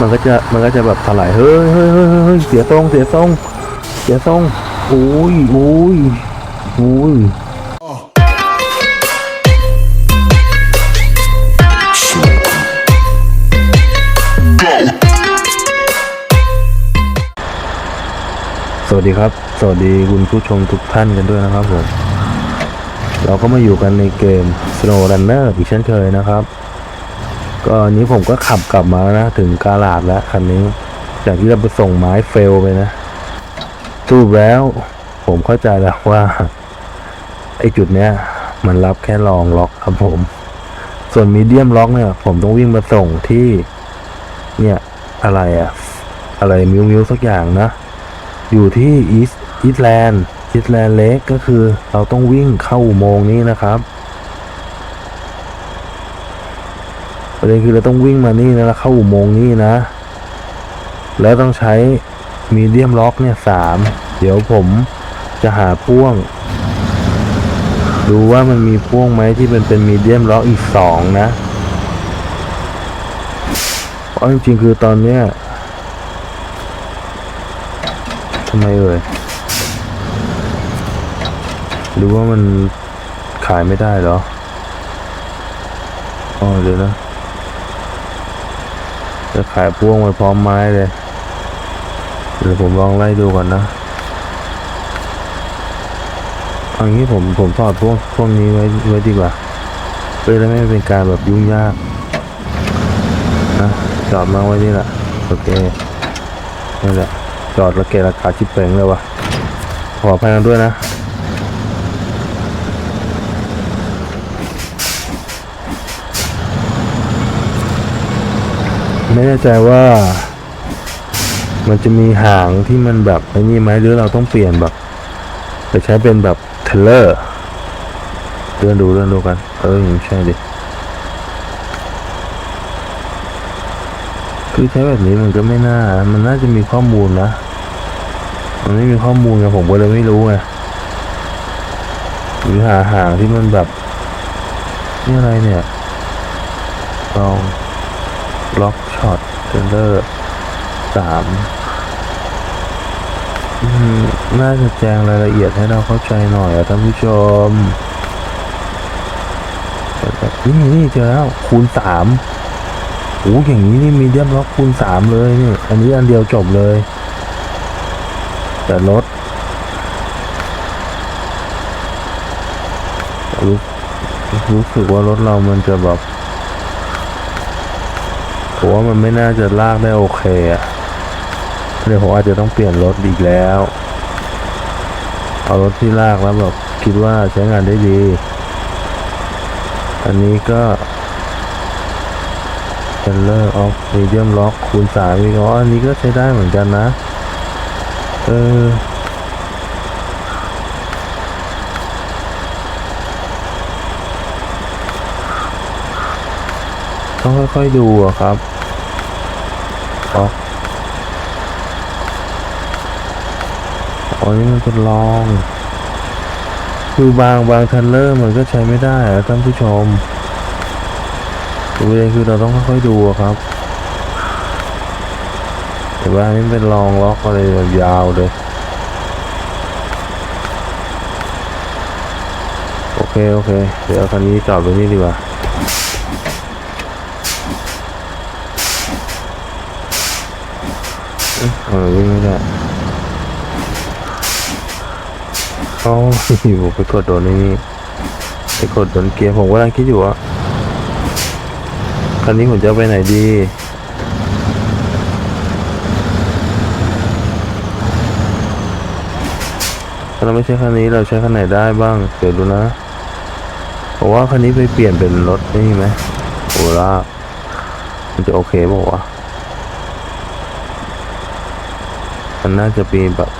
มันก็จะมันก็จะแบบถลายเฮ้ยเฮ้ยเฮ้ยเฮ้ยเสียทรงเสียทรงเสียทรงโอ้ยโอ้ยโอ้ยสวัสดีครับ สวัสดีคุณผู้ชมทุกท่านกันด้วยนะครับผม เราก็มาอยู่กันในเกม Snow Runner อีกเช่นเคยนะครับ ก็นี้ผมก็ขับกลับมานะถึงกาลาดแล้วคันนี้ จากที่เราไปส่งไม้เฟลไปนะสรุปแล้ว ผมเข้าใจแล้วว่า ไอ้จุดเนี้ย มันรับแค่ลองล็อกครับผม ส่วนมีเดียมล็อกเนี่ย ผมต้องวิ่งมาส่งที่ เนี่ยอะไรอะอะไรมิวมิวสักอย่างนะ อยู่ที่อีสอีสแลนด์อีสแลนด์เล็กก็คือ เราต้องวิ่งเข้าอุโมงค์นี้นะครับ ประเด็นคือเราต้องวิ่งมานี่นะแล้วเข้าอุโมงค์นี่นะ แล้วต้องใช้มีเดียมล็อกเนี่ยสามเดี๋ยวผมจะหาพ่วง ดูว่ามันมีพ่วงไหมที่เป็นเป็นมีเดียมล็อกอีกสองนะเพราะจริงๆคือตอนเนี้ยทำไมเอ่ยหรือว่ามันขายไม่ได้เหรออ๋อเดี๋ยวนะ จะขายพ่วงไปพร้อมไม้เลยเดี๋ยวผมลองไล่ดูก่อนนะอันนี้ผมผมถอดพวกพวกนี้ไว้ไว้ดีกว่าเพื่อไม่เป็นการแบบยุ่งยากนะจอดมาไว้นี่แหละโอเคนี่แหละจอดระเกะราคาชิบเป่งเลยวะขออภัยกันด้วยนะ ไม่แน่ใจว่า มันจะมีหางที่มันแบบไอ้นี่ไหมหรือเราต้องเปลี่ยนแบบไปใช้เป็นแบบเทเลอร์เดินดูเดินดูกัน เออไม่ใช่ดิคือใช้แบบนี้มันก็ไม่น่า มันน่าจะมีข้อมูลนะ มันไม่มีข้อมูลไงผมก็เลยไม่รู้ไงหรือหาหางที่มันแบบนี่อะไรเนี่ยลอง ล็อกช็อตเทเลอร์สามน่าจะแจ้งรายละเอียดให้เราเข้าใจหน่อยอะท่านผู้ชมนี่นี่เจอแล้วคูณสามโอ้อย่างนี้นี่มีเดียมล็อกคูณสามเลยนี่อันนี้อันเดียวจบเลย แต่รถรู้รู้สึกว่ารถเรามันจะแบบ ผมว่ามันไม่น่าจะลากได้โอเคอะเดี๋ยวผมอาจจะต้องเปลี่ยนรถอีกแล้ว เอารถที่ลากแล้วแบบคิดว่าใช้งานได้ดี อันนี้ก็เ e นเลอร์ออฟมีเดียมล็อกคูณสามอีกอ๋ออันนี้ก็ใช้ได้เหมือนกันนะ เออ ต้องค่อยๆดูครับออกอ๋อนี่มันเป็นลอง คือบางบางทันเลอร์มันก็ใช้ไม่ได้อะท่านผู้ชมตัวเองคือเราต้องค่อยๆดูครับแต่ว่าอันนี่เป็นลองล็อกอะไรแบบยาวเลยโอเค โอเค เดี๋ยวเอาคันนี้จอดไว้นี่ดีกว่า เออวิ่งไม่ได้เขาอยู่ไปกดโดนนี่ไปกดโดนเกียร์ผมกำลังคิดอยู่ว่าคันนี้ผมจะไปไหนดีถ้าเราไม่ใช่คันนี้เราใช้คันไหนได้บ้างเดี๋ยวดูนะผมว่าคันนี้ไปเปลี่ยนเป็นรถนี่ไหมโอล่ามันจะโอเคป่าวะ มันน่าจะมีแบบ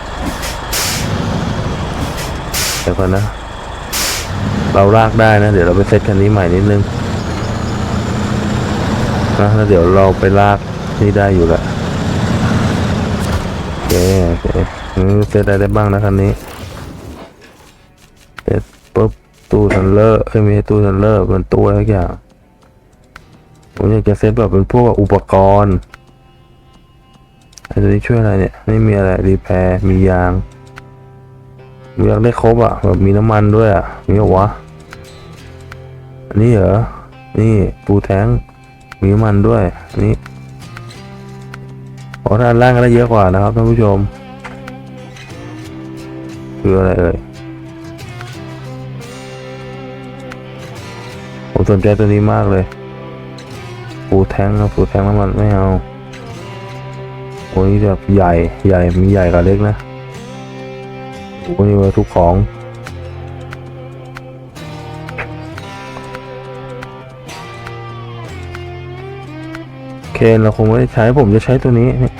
เดี๋ยวก่อนนะ เราลากได้นะ เดี๋ยวเราไปเซตคันนี้ใหม่นิดนึงนะแล้วเดี๋ยวเราไปลากนี่ได้อยู่แหละโอเคโอเคอืมเซตได้ได้บ้างนะคันนี้เซตปุ๊บตู้ทันเลอร์เอ้ยไม่ใช่ตู้ทันเลอร์เป็นตู้อะไรสักอย่างผมอยากจะเซตแบบเป็นพวกอุปกรณ์ อ้ตัวนี้ช่วยอะไรเนี่ยไม่มีอะไรรีแพร์มียางมียางได้ครบอะแบบมีน้ำมันด้วยอะมีเหรอวะอันนี้เหรอนี่ปูแทงมีน้ำมันด้วยอันนี้ขอทานล่างก็ได้เยอะกว่านะครับท่านผู้ชม คืออะไรเอ่ยผมสนใจตัวนี้มากเลย ปูแท้งนะปูแทงน้ำมันไม่เอา อ้ยนี่แบบใหญ่ใหญ่มีใหญ่กับเล็กนะโอ้ยนี่ไว้ทุกของเคนเราคงไม่ได้ใช้ผมจะใช้ตัวนี้นี่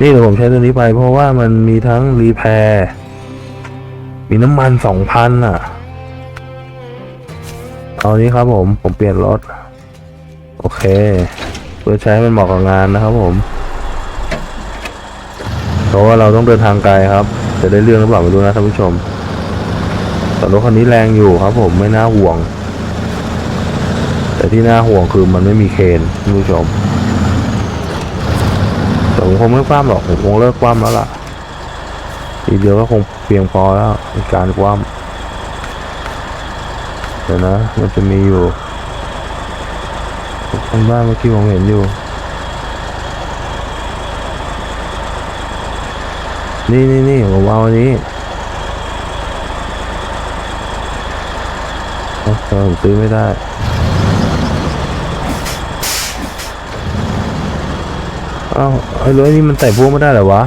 นี่เดี๋ยวผมใช้ตัวนี้ไป เพราะว่ามันมีทั้งรีแพร์มีน้ำมันสองพันอะเอานี้ครับผมผมเปลี่ยนรถ โอเค เพื่อใช้มันเหมาะกับงานนะครับผม เพราะว่าเราต้องเดินทางไกลครับ จะได้เรื่องหรือเปล่าไม่รู้นะท่านผู้ชมแต่รถคันนี้แรงอยู่ครับ ผมไม่น่าห่วง แต่ที่น่าห่วงคือมันไม่มีเคนท่านผู้ชมแต่ผมคงไม่คว่ำหรอกผมคงเลิกคว่ำแล้วล่ะทีเดียวก็คงเพียงพอแล้วในการคว่ำเดี๋ยวนะ มันจะมีอยู่คนบ้านเมื่อกี้ผมเห็นอยู่ นี่นี่นี่ผมเอาอันนี้เอ้าทำไมผมซื้อไม่ได้เอ้าไอ้รถนี่มันใส่พวกไม่ได้เหรอวะ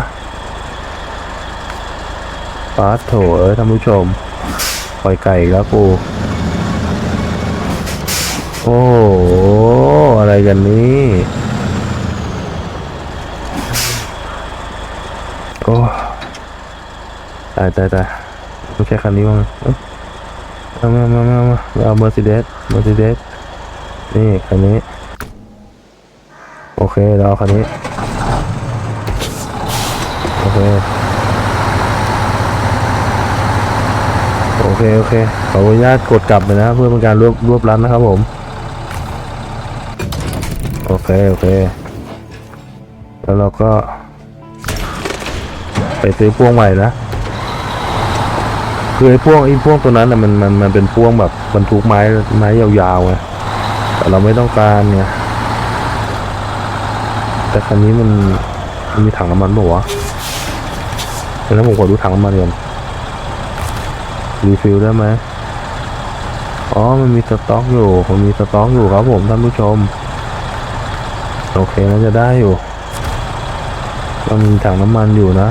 ปาดโถเอ้ยท่านผู้ชมปล่อยไก่แล้วกูโอ้โหอะไรกันนี่โอ้ ตายตายตายไม่ใช่คันนี้มั้งเออามามามามาเอาเมอร์ซิเดสเมอร์ซิเดสนี่คันนี้ โอเคเราเอาคันนี้ โอเค โอเค โอเค ขออนุญาตกดกลับเลยนะ เพื่อเป็นการรวบรวบรัดนะครับผม โอเค โอเค แล้วเราก็ ไปซื้อพ่วงใหม่นะ คือไอ้พ่วงไอ้พ่วงตัวนั้นน่ะมันมันมันเป็นพ่วงแบบบรรทุกไม้ไม้ยาวๆไงแต่เราไม่ต้องการไงแต่คันนี้มันมันมีถังน้ำมันเปล่าวะแล้วผมขอดูถังน้ำมันก่อนรีฟิลได้ไหมอ๋อ มันมีสต็อกอยู่ มันมีสต็อกอยู่ครับผมท่านผู้ชม โอเคน่าจะได้อยู่มันมีถังน้ำมันอยู่นะ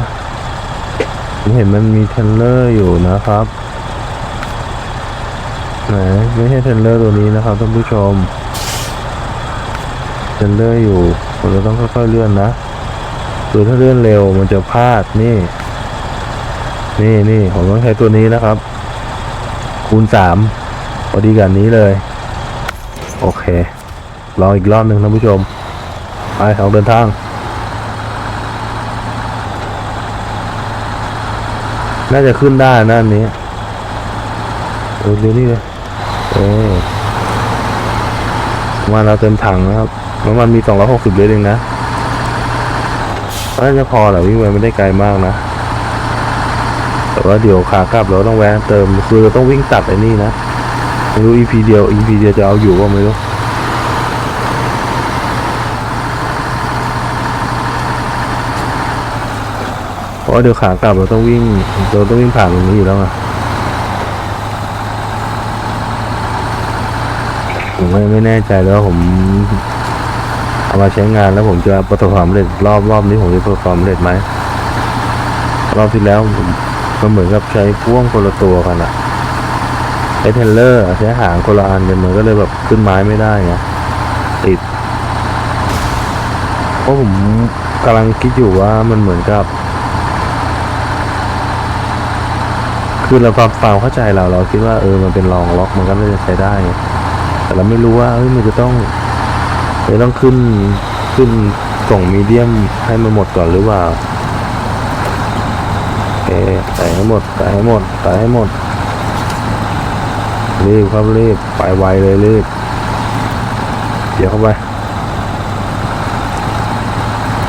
ผมเห็นมันมีเทรลเลอร์อยู่นะครับไหนไม่ใช่เทรลเลอร์ตัวนี้นะครับท่านผู้ชมเทรลเลอร์อยู่ผมจะต้องค่อยๆเลื่อนนะคือถ้าเลื่อนเร็วมันจะพลาดนี่ นี่นี่ผมต้องใช้ตัวนี้นะครับ คูณสามพอดีกันนี้เลย โอเค รออีกรอบหนึ่งท่านผู้ชม ไปออกเดินทาง น่าจะขึ้นได้นะอันนี้เออดูนี่เลยเออมาเราเต็มถังนะครับน้ำมันมี 260 ลิตรเองนะน่าจะพอแหละวิ่งไปไม่ได้ไกลมากนะ แต่ว่าเดี๋ยวขากลับเราต้องแวะเติม คือเราต้องวิ่งตัดไอ้นี่นะไม่รู้ EP เดียว EP เดียวจะเอาอยู่ว่าไม่รู้ เพราะ ว่าเดี๋ยวขากลับเราต้องวิ่งเราต้องวิ่งผ่านตรงนี้อยู่แล้วไงผมไม่ไม่แน่ใจแล้วผมเอามาใช้งานแล้วผมจะประสบความสำเร็จรอบรอบนี้ผมจะประสบความสำเร็จไหมรอบที่แล้วผมมันเหมือนกับใช้พ่วงคนละตัวกันอะใช้เทรลเลอร์ใช้หางคนละอันกันมันก็เลยแบบขึ้นไม้ไม่ได้ไงติดเพราะผมกำลังคิดอยู่ว่ามันเหมือนกับ คือเราความความเข้าใจเราเราคิดว่าเออมันเป็นรองล็อกมันก็น่าจะใช้ได้ แต่เราไม่รู้ว่าเฮ้ยมันจะต้องจะต้องขึ้นขึ้นกล่งมีเดียมให้มันหมดก่อนหรือเปล่าโอใส่ให้หมดใส่ให้หมดใส่ให้หมดรีบครับรีบไปไวเลยรีบเดี๋ยวเข้าไป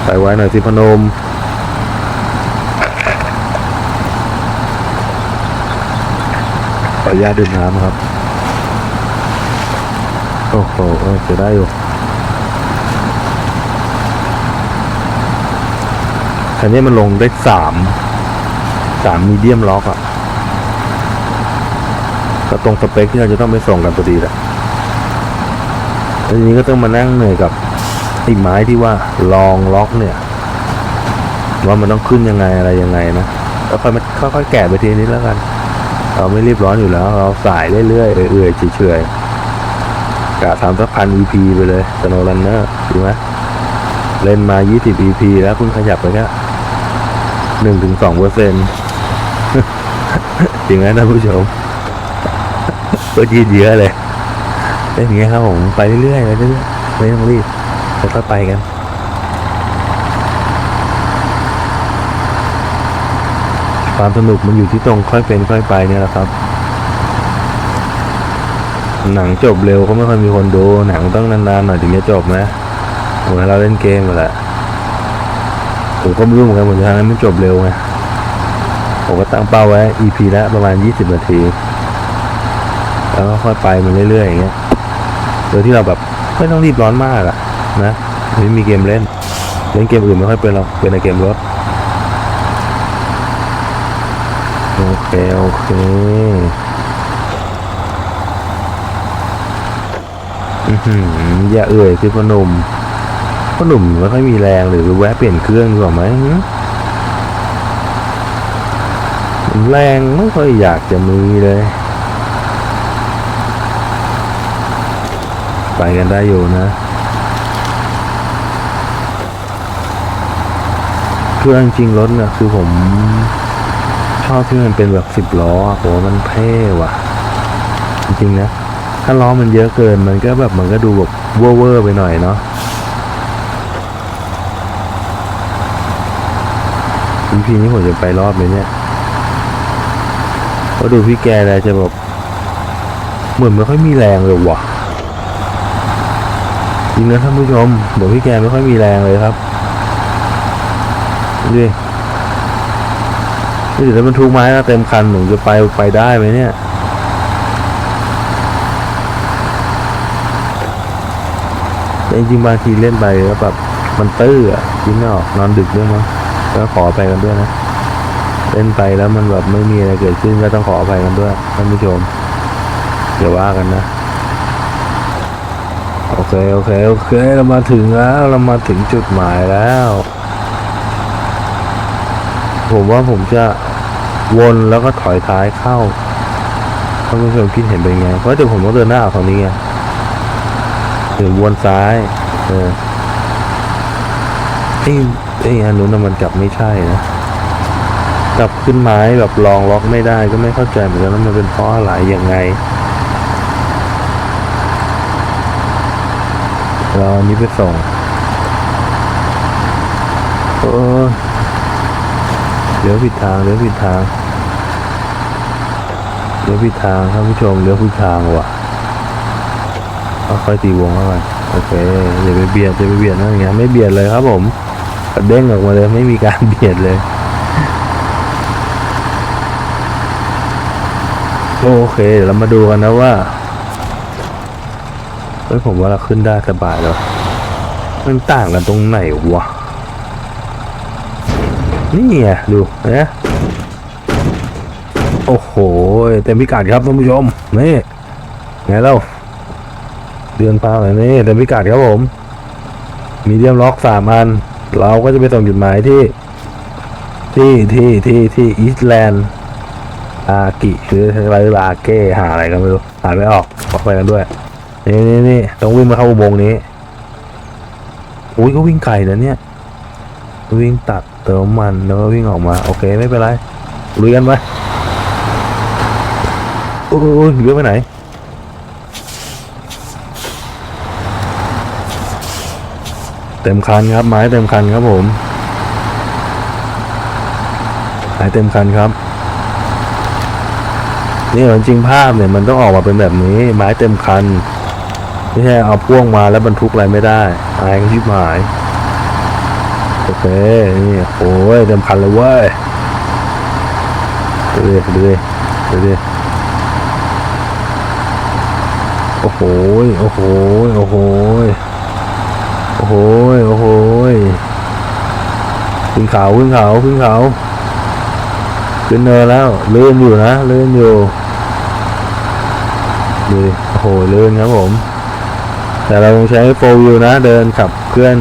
ไปไวหน่อยสิพนม ออนุญาตดื่มน้ำครับ โอ้โหเออจะได้อยู่คันนี้มันลงได้สามสามมีเดียมล็อกอะก็ตรงสเปคที่เราจะต้องไปส่งกันพอดีแหละแล้วทีนี้ก็ต้องมานั่งเหนื่อยกับไอ้ไม้ที่ว่าลองล็อกเนี่ย ว่ามันต้องขึ้นยังไงอะไรยังไงนะแล้วค่อยมาค่อยๆแกะไปทีนี้แล้วกัน เราไม่รีบร้อนอยู่แล้ว เราสายเรื่อยๆเอื่อยๆเฉยๆกะทำสักพัน EP ไปเลยสโนรันเนอร์ถูกไหมเล่นมา 20 EP แล้วเพิ่งขยับไปแค่หนึ่งถึงสองเปอร์เซ็นต์จริงไหมท่านผู้ชมก็ยืดเยอะเลยเป็นอย่างเงี้ยครับผมไปเรื่อยๆไปเรื่อยๆไม่ต้องรีบค่อยๆไปกัน ความสนุกมันอยู่ที่ตรงค่อยเป็นค่อยไปเนี่ยแหละครับ หนังจบเร็วก็ไม่ค่อยมีคนดู หนังต้องนานๆหน่อยถึงจะจบนะเหมือนเราเล่นเกมมาแหละผมก็ไม่รู้เหมือนกันเหมือนทางนั้นมันจบเร็วไงผมก็ตั้งเป้าไว้ EP ละประมาณ 20 นาที แล้วก็ค่อยไปมันเรื่อยๆอย่างเงี้ย โดยที่เราแบบไม่ต้องรีบร้อนมากอะนะไม่มีเกมเล่น เล่นเกมอื่นไม่ค่อยเป็นหรอกเป็นในเกมรถ โอ เคโอเคอือหืออย่าเอ่ยสิพ่อหนุ่มพ่อหนุ่มไม่ค่อยมีแรงหรือแวะเปลี่ยนเครื่องดีกว่าไหมแรงไม่ค่อยอยากจะมีเลย ไปกันได้อยู่นะ คือจริงรถเนี่ยคือผม ชอบที่มันเป็นแบบสิบล้ออะผมว่ามันเท่ว่ะ จริงๆนะ ถ้าล้อมันเยอะเกิน มันก็แบบมันก็ดูแบบเวอร์ไปหน่อยเนาะ EP นี้ผมจะไปรอบไหมเนี่ยก็ดูพี่แกเลจะแบบเหมือนไม่ค่อยมีแรงเลยว่ะจริงนะท่านผู้ชมบอกพี่แกไม่ค่อยมีแรงเลยครับดูดิ นี่เดี๋ยวถ้ามันทุกไม้นะเต็มคันผมจะไปไปได้ไหมเนี่ยแต่จริงบางทีเล่นไปแล้วแบบมันตื้ออะคิดไม่ออกนอนดึกด้วยมั้งก็ขอไปกันด้วยนะเล่นไปแล้วมันแบบไม่มีอะไรเกิดขึ้นก็ต้องขออภัยกันด้วยท่านผู้ชมเดี๋ยวว่ากันนะ โอเคโอเคโอเคเรามาถึงแล้วเรามาถึงจุดหมายแล้ว ผมว่าผมจะ วนแล้วก็ถอยท้ายเข้าท่านผู้ชมคิดเห็นเป็นไง เพราะเดี๋ยวผมต้องเดินหน้าออกทางนี้ไงหรือวนซ้าย เออไอ้ไอ้อันนู้นมันกลับไม่ใช่นะกลับขึ้นไม้แบบลองล็อกไม่ได้ก็ไม่เข้าใจเหมือนกันว่ามันเป็นเพราะอะไรยังไงเราอันนี้ไปส่ง เออ เลี้ยวผิดทางเลี้ยวผิดทางเลี้ยวผิดทางท่านผู้ชมเลี้ยวผิดทางว่ะเอาค่อยตีวงเข้าไปโอเคอย่าไปเบียดอย่าไปเบียดนะอย่างเงี้ยไม่เบียดเลยครับผมกระเด้งออกมาเลยไม่มีการเบียดเลยโอเคเดี๋ยวเรามาดูกันนะว่าเฮ้ยผมว่าเราขึ้นได้สบายแล้วมันต่างกันตรงไหนวะ นี่ไงดูนะโอ้โห เต็มพิกัดครับท่านผู้ชมนี่ไงเล่าเดือนพาเลยนี่เต็มพิกัดครับผม มีเดียมล็อกสามอัน เราก็จะไปส่งจุดหมายที่ ที่ที่ที่ที่อีสแลนด์อากิหรืออะไรลาเก้หาอะไรกันไม่รู้หาไม่ออกขอกไปกันด้วย นี่นี่นี่ต้องวิ่งมาเข้าอุโมงค์นี้อุ้ยก็วิ่งไกลนะเนี่ย วิ่งตัดเติมมันแล้วก็วิ่งออกมา โอเคไม่เป็นไรลุยกันไปโอ้ยเลี้ยวไปไหนเต็มคันครับไม้เต็มคันครับผมไม้เต็มคันครับ นี่มันจริงภาพเนี่ยมันต้องออกมาเป็นแบบนี้ ไม้เต็มคันไม่ใช่เอาพ่วงมาแล้วบรรทุกอะไรไม่ได้อายก็ชิบหาย เค นี่โอ้ยเต็มคันเลยเว้ยดูดิดูดิดูดิโอ้โหโอ้โหโอ้โหโอ้โหโอ้โหขึ้นเขาขึ้นเขาขึ้นเขาขึ้นเนินแล้วเลื่อนอยู่นะเลื่อนอยู่ดูโอ้โหเลื่อนครับผม แต่เราใช้โฟวิวนะ เดินขับเคลื่อน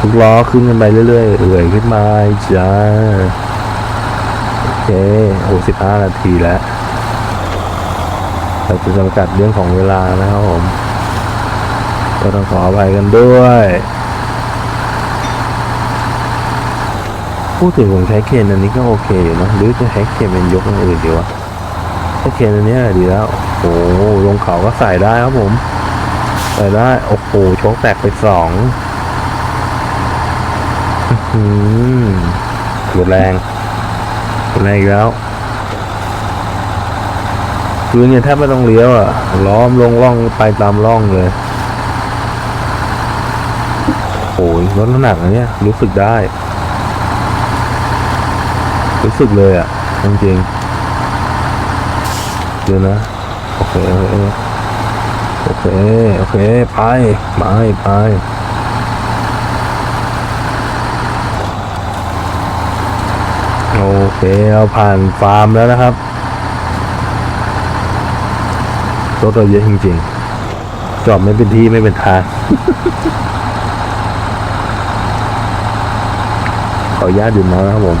ทุกล้อขึ้นกันไปเรื่อยๆ เอื่อยขึ้นมาจ้าโอเคโอ้สิบห้านาทีแล้วเราจะจำกัดเรื่องของเวลานะครับผม ก็ต้องขออภัยกันด้วย พูดถึงผมใช้เคนอันนี้ก็โอเคอยู่นะหรือจะใช้เคนเป็นยกล่ะอื่นดีวะใช้เคนอันนี้ดีแล้ว โอ้โหลงเขาก็ใส่ได้ครับผม ใส่ได้ โอ้โหโชคแตกไปสอง อื้อหือหมดแรงหมดแรงอีกแล้ว คือเนี่ยแทบไม่ต้องเลี้ยวอะล้อมลงร่องไปตามร่องเลยโอ้ยลดน้ำหนักอันเนี้ยรู้สึกได้ รู้สึกเลยอะจริงๆเดี๋ยวนะโอเคโอเคโอเคโอเคไปไปไป โอ เคเราผ่านฟาร์มแล้วนะครับ รถเราเยอะจริงๆ จอดไม่เป็นที่ไม่เป็นทาง ขออนุญาตดื่มน้ำนะครับผม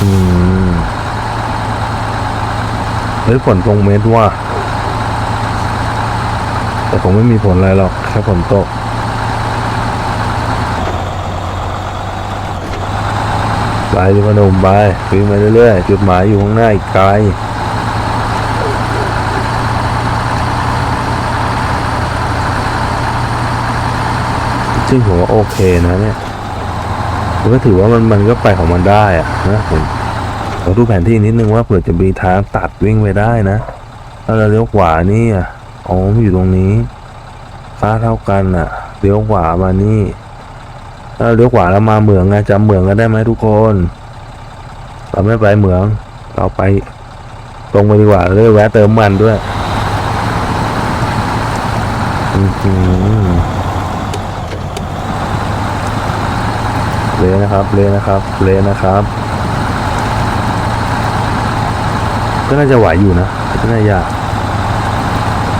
อืมเฮ้ยฝนตรงเม็ดว่า แต่คงไม่มีผลอะไรหรอกแค่ฝนตกไปดิพนมไปวิ่งมาเรื่อยๆจุดหมายอยู่ข้างหน้าอีกไกลซึ่งผมว่าโอเคนะเนี่ยผมก็ถือว่ามันมันก็ไปของมันได้อะนะผมเราดูแผนที่นิดนึงว่าเผื่อจะมีทางตัดวิ่งไปได้นะถ้าเราเลี้ยวขวานี่อะ อ๋อมอยู่ตรงนี้ ฟ้าเท่ากันอะ เลี้ยวขวามานี่ถ้าเลี้ยวขวาแล้วมาเหมืองไงจำเหมืองกันได้ไหมทุกคน เราไม่ไปเหมือง เราไป ตรงไปดีกว่าเลยแวะเติมมันด้วยเลยนะครับ เลยนะครับ เลยนะครับ ก็น่าจะไหวอยู่นะก็น่าจะยาก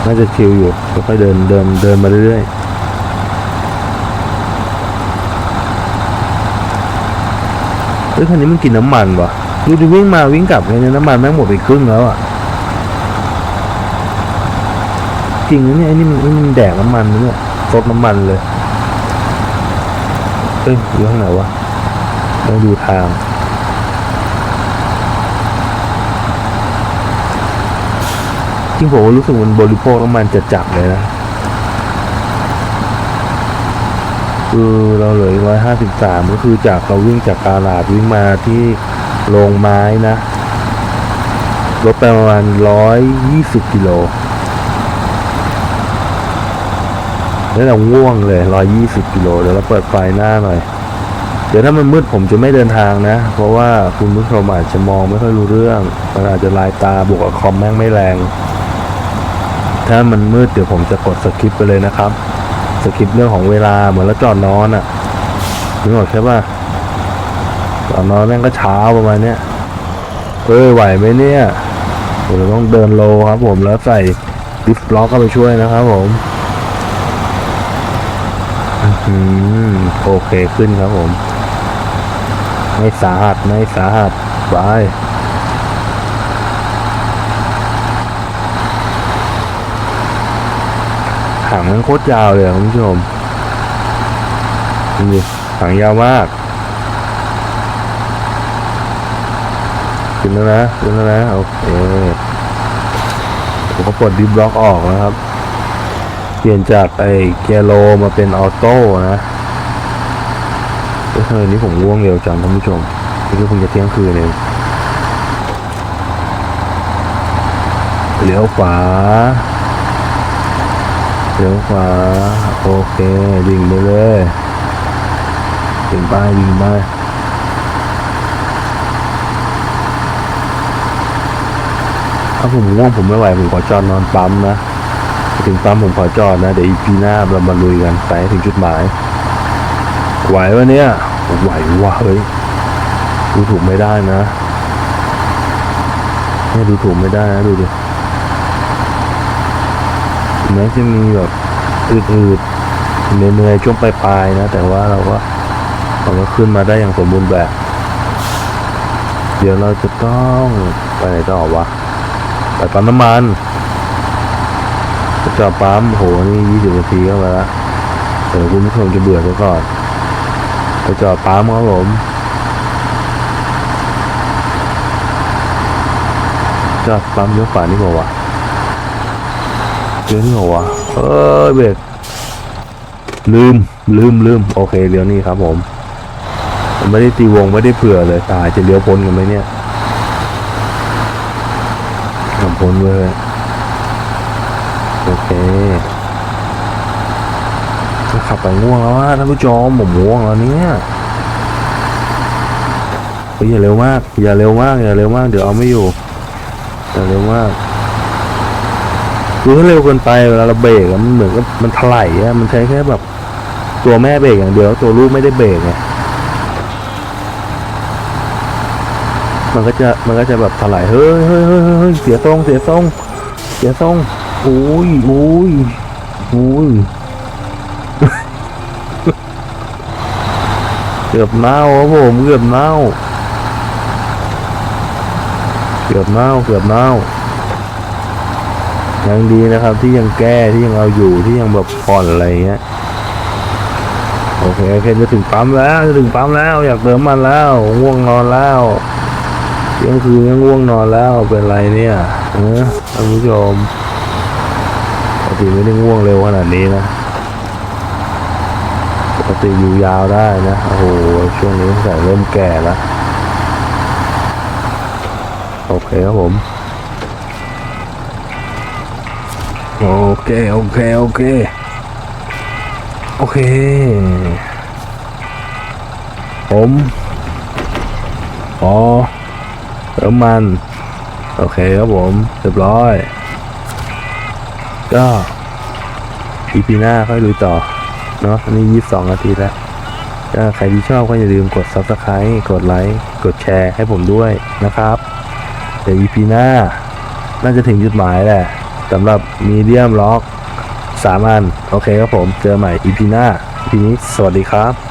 น่าจะชิลอยู่ค่อยเดินเดินเดินมาเรื่อยๆเฮ้ยคันนี้มันกินน้ำมันวะดูดิวิ่งมาวิ่งกลับเนี่ยน้ำมันแม่งหมดไปครึ่งแล้วอะ จริงนะเนี่ยไอ้นี่มันนี่มันแดกน้ำมันนะเนี่ยซดน้ำมันเลย เอ้ยอยู่ข้างไหนวะต้องดูทาง จริงผมรู้สึกมันบริโภคน้ำมันจะจับเลยนะคือเราเหลือร้อยห้าสิบสามก็คือจากเราวิ่งจากกาลาดวิ่งมาที่โรงไม้นะลดไปประมาณร้อยยี่สิบกิโลแล้วเราง่วงเลยร้อยยี่สิบกิโลเดี๋ยวเราเปิดไฟหน้าหน่อย เดี๋ยวถ้ามันมืดผมจะไม่เดินทางนะ เพราะว่าคุณผู้ชมอาจจะมองไม่ค่อยรู้เรื่องมันอาจจะลายตาบวกกับคอมแม่งไม่แรง ถ้ามันมืดเดี๋ยวผมจะกดสคริปไปเลยนะครับ สคริปเรื่องของเวลาเหมือนแล้วจอดนอนอะ่ะนึกออกใช่ป่ะจอดนอนแม่งก็เช้าประมาณเนี้ยเอ้ยไหวไหมเนี่ยเดี๋ยวเราต้องเดินโลครับผมแล้วใส่ดิฟล็อกเข้าไปช่วยนะครับผมอืมโอเคขึ้นครับผม ไม่สาหัสไม่สาหัสไป หางมันโคตรยาวเลยคุณผู้ชมนี่หางยาวมากขึ้นแล้วนะขึ้นแล้วนะโอเคผมก็ปลดดิบล็อกออกนะครับ เปลี่ยนจากไอ้เกียร์โลมาเป็นออโต้นะเอ้ยทำไมนี้ผมง่วงเร็วจังท่านผู้ชมนี่ก็คงจะเที่ยงคืนเองเลี้ยวขวา เลี้ยวขวาโอเควิ่งไปเลยวิ่งไปวิ่งไปถ้าผมง่วงผมไม่ไหวผมขอจอดนอนปั๊มนะถึงปั๊มผมขอจอดนะ เดี๋ยวอีพีหน้าเรามาลุยกันไปถึงจุดหมาย ไหววะเนี่ยไหววะเฮ้ยดูถูกไม่ได้นะเนี่ยดูถูกไม่ได้นะดูดิ แม้จะมีแบบอืดๆเหนื่อยๆช่วงปลายๆนะ แต่ว่าเราก็เราก็ขึ้นมาได้อย่างสมบูรณ์แบบ เดี๋ยวเราจะต้องไปไหนต่อวะไปปั๊มน้ำมันจอดปั๊มโหนี่ยี่สิบนาทีเข้าไปแล้วเดี๋ยวคุณผู้ชมจะเบื่อซะก่อนไปจอดปั๊มครับผมจอดปั๊มเลี้ยวขวานี่บอกว่า เลี้ยวนี่บอกว่าวะเออเบรกลืมลืมลืมโอเคเลี้ยวนี่ครับผมไม่ได้ตีวงไม่ได้เผื่อเลยตายจะเลี้ยวพ้นกันไหมเนี่ยขับพ้นเลยโอเคจะขับไปง่วงแล้วอะท่านผู้ชมผมง่วงแล้วเนี่ยอย่าเร็วมาก อย่าเร็วมากอย่าเร็วมากเดี๋ยวเอาไม่อยู่อย่าเร็วมาก คือถ้าเร็วเกินไปเวลาเราเบรกมันเหมือนกับมันถลายอะมันใช้แค่แบบตัวแม่เบรกอย่างเดียวตัวลูกไม่ได้เบรกไงมันก็จะมันก็จะแบบถลายเฮ้ยเฮ้ยเฮ้ยเฮ้ยเสียทรงเสียทรงเสียทรงโอ้ยโอ้ยโอ้ยเกือบเน่าครับผมเกือบเน่าเกือบเน่าเกือบเน่า ยังดีนะครับ ที่ยังแก้ที่ยังเอาอยู่ที่ยังแบบผ่อนอะไรเงี้ยโอเคโอเคจะถึงปั๊มแล้วจะถึงปั๊มแล้ว อยากเติมมันแล้วง่วงนอนแล้วเที่ยงคืนยังง่วงนอนแล้วเป็นไรเนี่ยเออท่านผู้ชมปกติไม่ได้ง่วงเร็วขนาดนี้นะปกติอยู่ยาวได้นะโอ้โหช่วงนี้ใส่เริ่มแก่แล้วโอเคครับผม โอ เค โอเค โอเค โอเค ผมขอเติมมัน โอเคครับผม เรียบร้อย ก็อีพีหน้าค่อยลุยต่อ เนาะอันนี้ยี่สิบสองนาทีแล้วก็ใครที่ชอบก็อย่าลืมกด subscribe กดไลค์ กดแชร์ให้ผมด้วยนะครับ เดี๋ยว EP หน้า น่าจะถึงจุดหมายแหละ สำหรับมีเดียมล็อกสามอัน โอเคครับผม เจอใหม่ EP หน้า EP นี้สวัสดีครับ